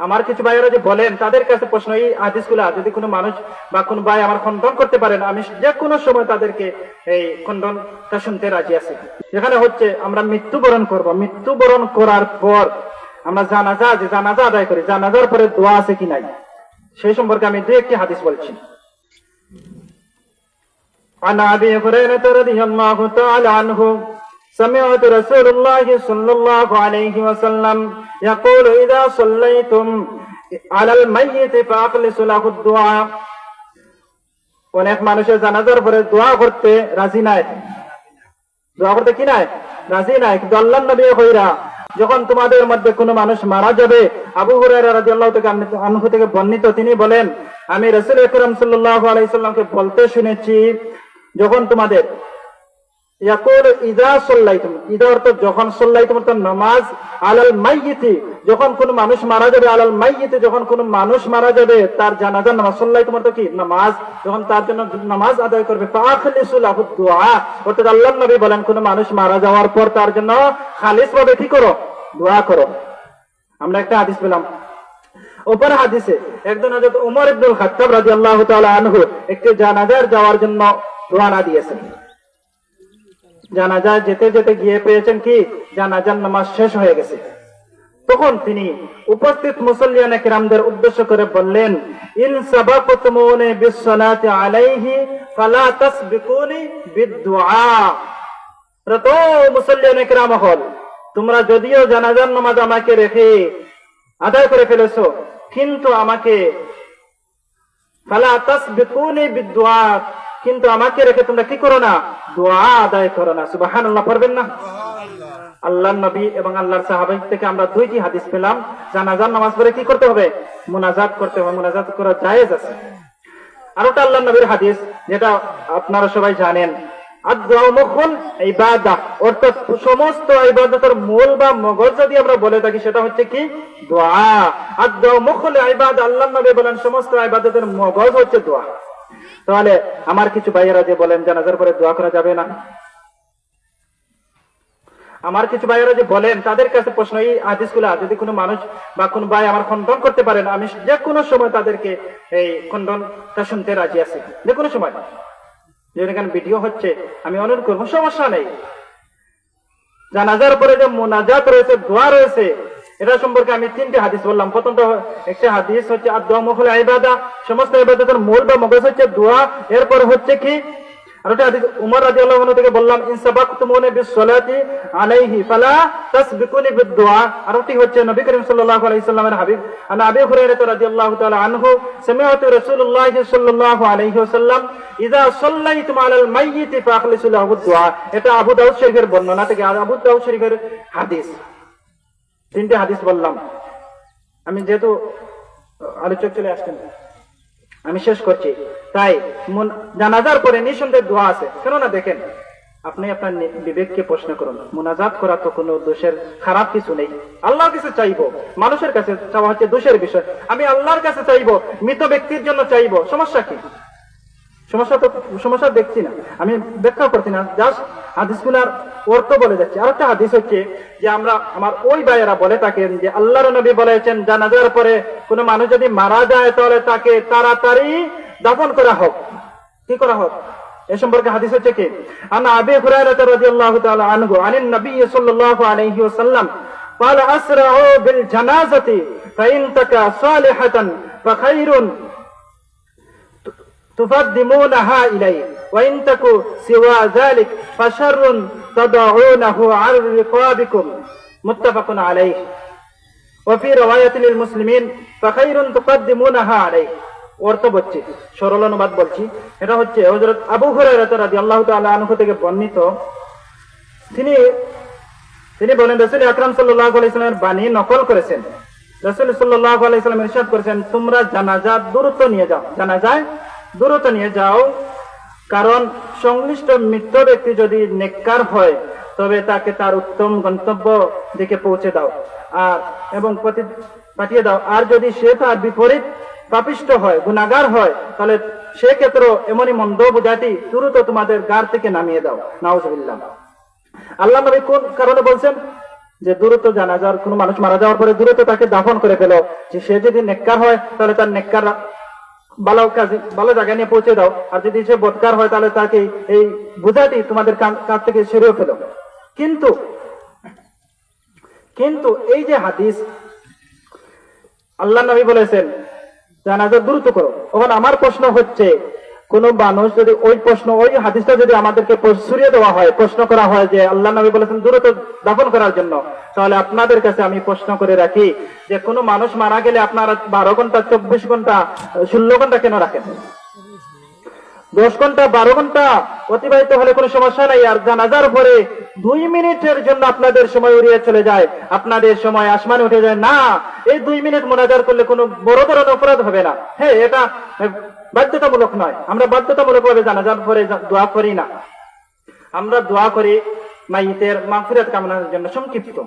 আমার কিছু ভাইয়েরা যে বলেন তাদের কাছে প্রশ্ন এই হাদিসগুলা যদি কোনো মানুষ বা কোনো ভাই আমার খণ্ডন করতে পারেন আমি যে কোনো সময় তাদেরকে এই খণ্ডনটা শুনতে রাজি আছি যেখানে হচ্ছে আমরা মৃত্যুবরণ করব মৃত্যুবরণ করার পর আমরা জানাজা যে জানাজা আদায় করি জানাজার পরে দোয়া আছে কি নাই সেই সম্পর্কে আমি দু একটি হাদিস বলছি عن ابي هريره رضي الله تعالى عنه سمعت رسول الله صلى الله عليه وسلم يقول اذا صليتم على الميت فاخلصوا له الدعاء অনেক মানুষের জানাজার পরে দোয়া করতে রাজি নাই দোয়া করতে কি নাই রাজি নাই কিন্তু আল্লাহ নবী হইরা যখন তোমাদের মধ্যে কোনো মানুষ মারা যাবে আবু হুরায়রা রাদিয়াল্লাহু থেকে আনহু থেকে বর্ণিত তিনি বলেন আমি রাসূল আকরাম সাল্লাল্লাহু আলাইহি সাল্লামকে বলতে শুনেছি যখন তোমাদের ইয়াকুল মানুষ মারা বলেন, কোন মানুষ মারা যাওয়ার পর তার জন্য খালিস ভাবে কি করো? দোয়া করো। আমরা একটা হাদিস পেলাম। ওপর হাদিসে একজন হযরত ওমর ইবনুল খাত্তাব রাদিয়াল্লাহু আনহু একটি জানাজার যাওয়ার জন্য দিয়েছেন। জানাজা যেতে যেতে গিয়ে পেয়েছেন কি? জানাজার নামাজ শেষ হয়ে গেছে। তখন তিনি উপস্থিত মুসল্লিয়ানে কিরামদের উদ্দেশ্য করে বললেন, ইন সাবাকুতুমুনি বিসসালাতি আলাইহি ফালা তাসবিকুনি বিদুআ তো মুসল্লিয়ানে কিরাম হল, তোমরা যদিও জানাজার নামাজ আমাকে রেখে আদায় করে ফেলেছো, কিন্তু আমাকে ফালা তাসবিকুনি বিদুআ কিন্তু আমাকে রেখে তোমরা কি করো না? দোয়া আদায় করো না। সুবাহান আল্লাহ পড়বেন না? আল্লাহ নবী এবং আল্লাহর সাহাবাই থেকে আমরা দুইটি হাদিস পেলাম। জানাজার নামাজ পড়ে কি করতে হবে? মুনাজাত করতে হবে। মুনাজাত করা জায়েজ আছে। আর ওটা আল্লাহ নবীর হাদিস যেটা আপনারা সবাই জানেন। অর্থাৎ সমস্ত ইবাদতের মূল বা মগজ যদি আমরা বলে থাকি সেটা হচ্ছে কি? দোয়া। ইবাদ আল্লাহ নবী বলেন সমস্ত ইবাদতের মগজ হচ্ছে দোয়া। তাহলে আমার কিছু ভাইয়েরা যে বলেন, জানাজার পরে দোয়া করা যাবে না? আমার কিছু ভাইয়েরা যে বলেন, তাদের কাছে প্রশ্ন, এই হাদিসগুলা, যদি কোনো মানুষ বা কোনো ভাই আমার খণ্ডন করতে পারেন, আমি যে কোনো সময় তাদেরকে এই খণ্ডনটা শুনতে রাজি আছি। যে কোনো সময়। যেখানে ভিডিও হচ্ছে, আমি অনুরোধ করব, সমস্যা নেই। জানাজার পরে যে মোনাজাত রয়েছে, দোয়া রয়েছে এটা সম্পর্কে আমি তিনটে হাদিস বললাম। প্রথমটা একটা হাদিস হচ্ছে আর দোয়া আইবাদা সমস্ত ইবাদতের মূল বা মগজ হচ্ছে দোয়া। এরপর হচ্ছে কি? বললাম আনহু এটা আবু বর্ণনা থেকে আবু দাউদ শরীফের হাদিস। তিনটে হাদিস বললাম। আমি যেহেতু আলোচক চলে আসছেন, আমি শেষ করছি। তাই জানাজার পরে নিঃসন্দেহে দোয়া আছে। কেননা দেখেন, আপনি আপনার বিবেককে প্রশ্ন করুন, মোনাজাত করা তো কোনো দোষের খারাপ কিছু নেই। আল্লাহর কাছে চাইব, মানুষের কাছে চাওয়া হচ্ছে দোষের বিষয়। আমি আল্লাহর কাছে চাইব, মৃত ব্যক্তির জন্য চাইব, সমস্যা কি? সমস্যা তো সমস্যা দেখছি না আমি ব্যাখ্যা করছি না জাস্ট হাদিসগুলার অর্থ বলে যাচ্ছি আর একটা হাদিস হচ্ছে যে আমরা আমার ওই ভাইয়েরা বলে থাকেন যে আল্লাহর নবী বলেছেন জানাজার পরে কোনো মানুষ যদি মারা যায় তাহলে তাকে তাড়াতাড়ি দাফন করা হোক কি করা হোক এ সম্পর্কে হাদিস হচ্ছে কি আনা আবি হুরায়রা রাদিয়াল্লাহু তাআলা আনহু আনিন নবী সাল্লাল্লাহু আলাইহি ওয়াসাল্লাম قال اسرعوا بالجنازه فان تكا صالحه فخير تقدمونها إليه وإن تكو سوى ذلك فشر تضعونه عن رقابكم متفق عليه وفي رواية للمسلمين فخير تقدمونها عليه অর্থ বলছি সরল অনুবাদ বলছি এটা হচ্ছে হজরত আবু হুরায়রা রাদিয়াল্লাহু তাআলা আনহু থেকে বর্ণিত তিনি তিনি বলেন রাসূল আকরাম সাল্লাল্লাহু আলাইহি সাল্লামের বাণী নকল করেছেন রাসূল সাল্লাল্লাহু আলাইহি সাল্লাম ইরশাদ করেছেন তোমরা জানাজা দ্রুত নিয়ে যাও জানাজায় দূরত নিয়ে যাও। কারণ সংশ্লিষ্ট মৃত ব্যক্তি যদি নেককার হয়, তবে তাকে তার উত্তম গন্তব্য দিকে পৌঁছে দাও। আর, এবং পাঠিয়ে দাও। আর যদি সে তার বিপরীত পাপিষ্ট হয়, গুণাগার হয়, তাহলে সে সেক্ষেত্রে এমনই মন্দ বুঝাতি দ্রুত তোমাদের গার থেকে নামিয়ে দাও। নাউজবিল্লাহ। আল্লাহ নবী কোন কারণে বলছেন? যে দূরত্ব জানা যাওয়ার কোনো মানুষ মারা যাওয়ার পরে দূরত্ব তাকে দাফন করে ফেলো। যে সে যদি নেককার হয়, তাহলে তার নেককার ভালো কাজে ভালো জায়গায় নিয়ে পৌঁছে দাও। আর যদি সে বদকার হয়, তাহলে তাকে এই বোঝাটি তোমাদের কাছ থেকে সেরেও ফেলো। কিন্তু কিন্তু এই যে হাদিস, আল্লাহ নবী বলেছেন, জানাজা দ্রুত করো। তখন আমার প্রশ্ন হচ্ছে কোন মানুষ যদি ওই প্রশ্ন, ওই হাদিসটা যদি আমাদেরকে সুরিয়ে দেওয়া হয়, প্রশ্ন করা হয় যে আল্লাহ নবী বলেছেন দূরত্ব দাফন করার জন্য, তাহলে আপনাদের কাছে আমি প্রশ্ন করে রাখি যে কোনো মানুষ মারা গেলে আপনারা বারো ঘণ্টা, চব্বিশ ঘণ্টা, ষোলো ঘণ্টা কেন রাখেন? দশ ঘণ্টা, বারো ঘণ্টা অতিবাহিত হলে কোনো সমস্যা নাই। আর জানাজার পরে দুই মিনিটের জন্য আপনাদের সময় উড়িয়ে চলে যায়। আপনাদের সময় আসমানে উঠে যায়। না, এই দুই মিনিট মোনাজার করলে কোনো বড় ধরনের অপরাধ হবে না। হ্যাঁ এটা বাধ্যতামূলক নয়। আমরা বাধ্যতামূলক ভাবে জানাজার পরে দোয়া করি না। আমরা দোয়া করি মাইতের মাফিরাত কামনার জন্য সংক্ষিপ্ত।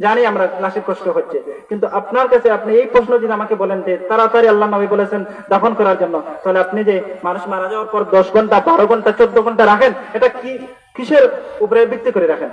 জানি আমরা লাশের কষ্ট হচ্ছে। কিন্তু আপনার কাছে আপনি এই প্রশ্ন যদি আমাকে বলেন যে তাড়াতাড়ি আল্লাহ নবী বলেছেন দাফন করার জন্য, তাহলে আপনি যে মানুষ মারা যাওয়ার পর দশ ঘণ্টা, বারো ঘণ্টা, চোদ্দ ঘণ্টা রাখেন, এটা কি কিসের উপরে ভিত্তি করে রাখেন?